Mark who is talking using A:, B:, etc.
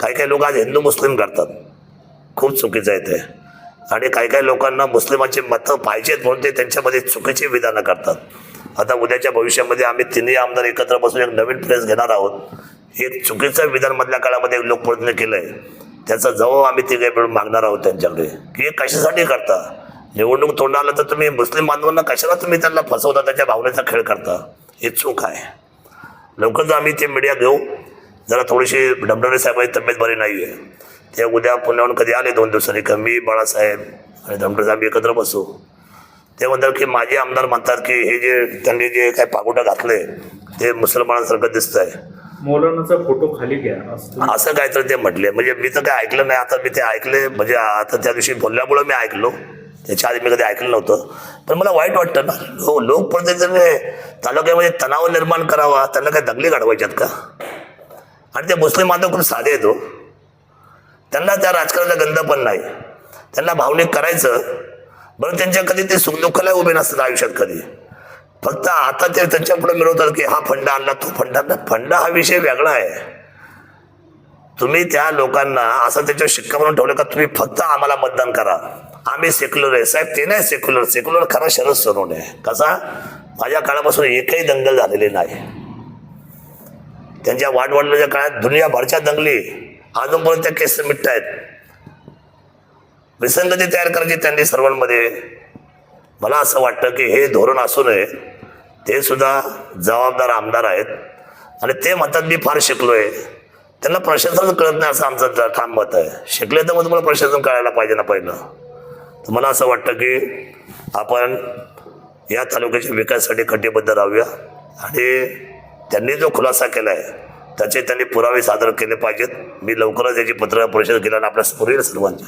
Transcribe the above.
A: काही काही लोक आज हिंदू मुस्लिम करतात. खूप चुकीचं आहे ते. आणि काही काही लोकांना मुस्लिमाची मतं पाहिजेत म्हणून ते त्यांच्यामध्ये चुकीची विधानं करतात. आता उद्याच्या भविष्यामध्ये आम्ही तिन्ही आमदार एकत्र बसून एक नवीन प्रेस घेणार आहोत. एक चुकीचं विधानमधल्या काळामध्ये एक लोकप्रतिनिधी केलं आहे त्याचा जबाब आम्ही तिघे मिळून मागणार आहोत त्यांच्याकडे. की हे कशासाठी करता? निवडणूक तोंडाला तर तुम्ही मुस्लिम बांधवांना कशाला तुम्ही त्यांना फसवता? त्याच्या भावनेचा खेळ करता. हे चूक आहे. लवकरच आम्ही ते मीडिया घेऊ. जरा थोडीशी डमडरे साहेबांची तब्येत बरी नाही आहे. ते उद्या पुण्याहून कधी आले दोन दिवसांनी का मी बाळासाहेब आणि धमडरे साहेब एकत्र बसू. ते म्हणतात की माझे आमदार म्हणतात की हे जे त्यांनी जे काय पागोटा घातले ते मुसलमानांसारखं दिसतंय.
B: मौलानाचा फोटो खाली घ्या. असं
A: काय तर ते म्हटले. म्हणजे मी तर काय ऐकलं नाही आता मी ते ऐकले. म्हणजे आता त्या दिवशी बोलल्यामुळं मी ऐकलो. त्याच्या आधी मी कधी ऐकलं नव्हतं. पण मला वाईट वाटतं ना लो लोकप्रतिनिधीने तालुक्यामध्ये तणाव निर्माण करावा त्यांना काय दंगली घडवायच्यात का? आणि ते मुस्लिम बांधव खूप साधे येतो. त्यांना त्या राजकारणाचा गंध पण नाही. त्यांना भावनिक करायचं बरं त्यांच्या कधी ते सुखदुःखाला उभे नसतात आयुष्यात कधी. फक्त आता ते त्यांच्या पुढे मिळवतात की हा फंड आणला तो फंड आणला. फंड हा विषय वेगळा आहे. तुम्ही त्या लोकांना असं त्याच्यावर शिक्का म्हणून ठेवलं का तुम्ही फक्त आम्हाला मतदान करा. आम्ही सेक्युलर आहे. साहेब ते नाही सेक्युलर सेक्युलर खरा शरद सरून आहे. कसा? माझ्या काळापासून एकही दंगल झालेली नाही. त्यांच्या वाढवडल्याच्या काळात दुनियाभरच्या दंगली. अजूनपर्यंत त्या केस मिटत आहेत. विसंगती तयार करायची त्यांनी सर्वांमध्ये. मला असं वाटतं की हे धोरण असू नये. ते सुद्धा जबाबदार आमदार आहेत. आणि ते म्हणतात मी फार शिकलो आहे त्यांना प्रशासन कळत नाही असं आमचं ठाम मत आहे. शिकले तर मग तुम्हाला प्रशासन कळायला पाहिजे ना पहिलं. तर मला असं वाटतं की आपण या तालुक्याच्या विकासासाठी कटिबद्ध राहूया. आणि त्यांनी जो खुलासा केला आहे त्याचे त्यांनी पुरावे सादर केले पाहिजेत. मी लवकरच याची पत्रकार परिषद केल्यानं आपल्या पुरेल सर्वांच्या